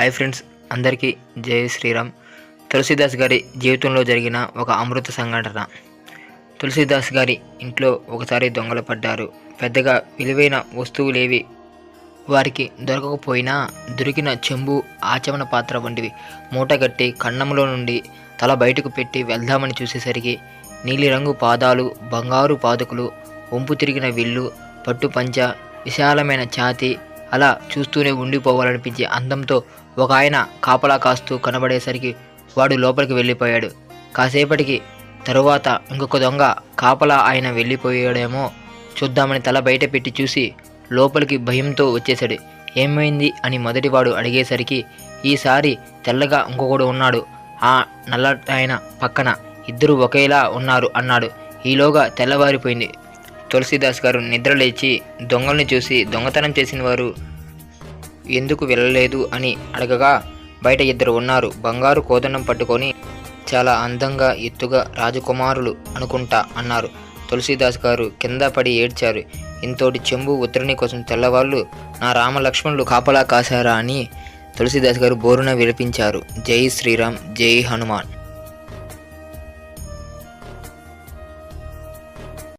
Hi friends అందరికీ జై శ్రీరామ్. తులసిదాస్ గారి జీవితంలో జరిగిన ఒక అమృత సంఘటన. తులసిదాస్ గారి ఇంట్లో ఒకసారి దొంగలు పడ్డారు. పెద్దగా విలువైన వస్తువులేవి వారికి దొరకకపోయినా దొరికిన చెంబు ఆచమన పాత్ర వంటివి. మూటగట్టి కన్నంలో నుండి తల బయటకు పెట్టి వెళ్దామని చూసేసరికి నీలిరంగు పాదాలు బంగారు పాదుకులు వంపు తిరిగిన విల్లు పట్టు పంచ విశాలమైన ఛాతీ అలా చూస్తూనే ఉండిపోవాలనిపించే అందంతో ఒక ఆయన కాపలా కాస్తూ కనబడేసరికి వాడు లోపలికి వెళ్ళిపోయాడు. కాసేపటికి తరువాత ఇంకొక దొంగ కాపలా ఆయన వెళ్ళిపోయాడేమో చూద్దామని తల బయట పెట్టి చూసి లోపలికి భయంతో వచ్చేశాడు. ఏమైంది అని మొదటివాడు అడిగేసరికి ఈసారి తెల్లగా ఇంకొకడు ఉన్నాడు. ఆ నల్ల ఆయన పక్కన ఇద్దరు ఒకేలా ఉన్నారు అన్నాడు. ఈలోగా తెల్లవారిపోయింది. తులసిదాస్ గారు నిద్రలేచి దొంగల్ని చూసి దొంగతనం చేసిన వారు ఎందుకు వెళ్ళలేదు అని అడగగా బయట ఇద్దరు ఉన్నారు. బంగారు కోదండం పట్టుకొని చాలా అందంగా ఎత్తుగా రాజకుమారులు అనుకుంటా అన్నారు. తులసిదాస్ గారు కింద పడి ఏడ్చారు. ఇంతోటి చెంబు ఉత్తరణి కోసం తెల్లవాళ్ళు నా రామలక్ష్మణులు కాపలా కాశారా అని తులసిదాస్ గారు బోరున విలపించారు జై శ్రీరామ్ జై హనుమాన్.